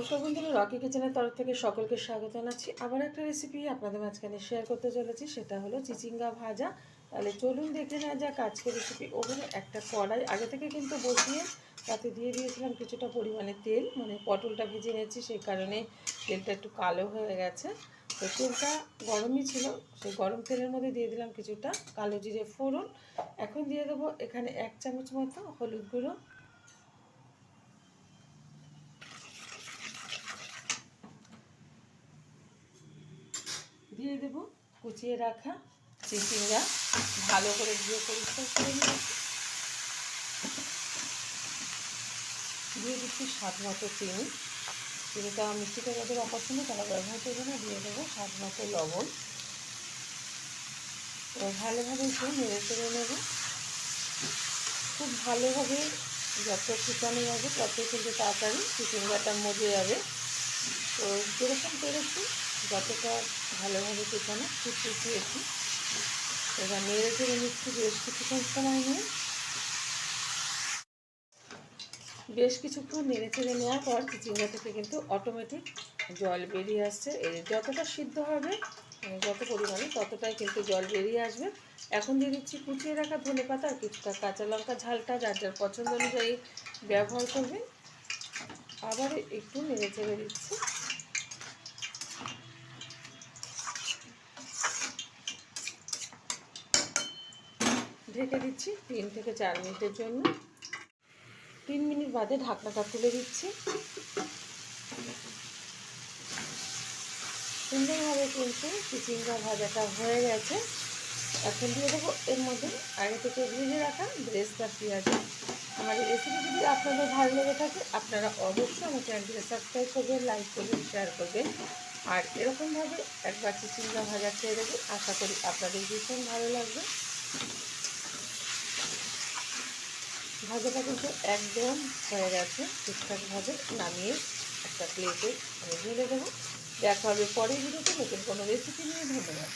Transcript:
নমস্কার বন্ধুরা, রকি কিচেনের তরফ থেকে সকলকে স্বাগত জানাচ্ছি। আবার একটা রেসিপি আপনাদের মাঝখানে শেয়ার করতে চলেছি, সেটা হলো চিচিঙ্গা ভাজা। তাহলে চলুন দেখে নেওয়া যাক আজকের রেসিপি ওভেনে একটা কড়াই, আগে থেকে কিন্তু বসিয়ে তাতে দিয়ে দিয়েছিলাম কিছুটা পরিমাণে তেল মানে পটলটা ভেজে নিয়েছি, সেই কারণে তেলটা একটু কালো হয়ে গেছে। তো তেলটা গরমই ছিল, সেই গরম তেলের মধ্যে দিয়ে দিলাম কিছুটা কালো জিরে ফোড়ন। এখন দিয়ে দেবো এখানে এক চামচ মতো হলুদ গুঁড়ো দিয়ে দেব, কুচিয়ে রাখা চিচিঙ্গা ভালো করে ধুয়ে পরিষ্কার করে নিয়েছি দিয়ে দিচ্ছি স্বাদ মতো চিনি চিনিটা মিষ্টিটা যাদের অপছন্দ তারা ব্যবহার করবে না, দিয়ে দেবো স্বাদ মতো লবণ। ভালোভাবে একটু নেড়ে চেড়ে নেব। খুব ভালোভাবে যত ফুটানো যাবে তত কিন্তু তাড়াতাড়ি চিচিঙ্গাটা মজে যাবে। তো যেরকম পেরেছি যতটা ভালোভাবে কুচানো খুব কুচিয়েছি এবার নেড়ে চেড়ে নিচ্ছি বেশ কিছুক্ষণ সময় নিয়ে। বেশ কিছুক্ষণ নেড়ে চেড়ে নেওয়ার পর চিচিঙ্গা থেকে কিন্তু অটোমেটিক জল বেরিয়ে আসছে। যতটা সিদ্ধ হবে মানে যত পরিমাণে, ততটাই কিন্তু জল বেরিয়ে আসবে। এখন দিয়ে দিচ্ছি কুচিয়ে রাখা ধনে পাতা আর কিছুটা কাঁচা লঙ্কা ঝালটা, যার যার পছন্দ অনুযায়ী ব্যবহার করবে আবার একটু নেড়ে চেড়ে দিচ্ছি। ঢেকে দিচ্ছি তিন থেকে চার মিনিটের জন্য। তিন মিনিট বাদে ঢাকনাটা তুলে দিচ্ছি। সুন্দরভাবে কিন্তু চিচিঙ্গা ভাজাটা হয়ে গেছে। এখন দিয়ে দেবো এর মধ্যে আগে থেকে ভেজে রাখা ব্রেস্তা পেঁয়াজ। এই রেসিপি যদি আপনাদের ভালো লেগে থাকে, আপনারা অবশ্যই আমার চ্যানেলটিকে সাবস্ক্রাইব করবেন লাইক করবেন শেয়ার করবেন। আর এরকমভাবে একবার চিচিঙ্গা ভাজা খেয়ে দেবে আশা করি আপনাদের ভীষণ ভালো লাগবে। ভাজাটা কিন্তু একদম হয়ে গেছে। ঠিকঠাক ভাবে নামিয়ে একটা প্লেটে আমি ঢেলে দেবো। দেখা হবে পরের ভিডিওতে নতুন কোনো রেসিপি নিয়ে। ধন্যবাদ।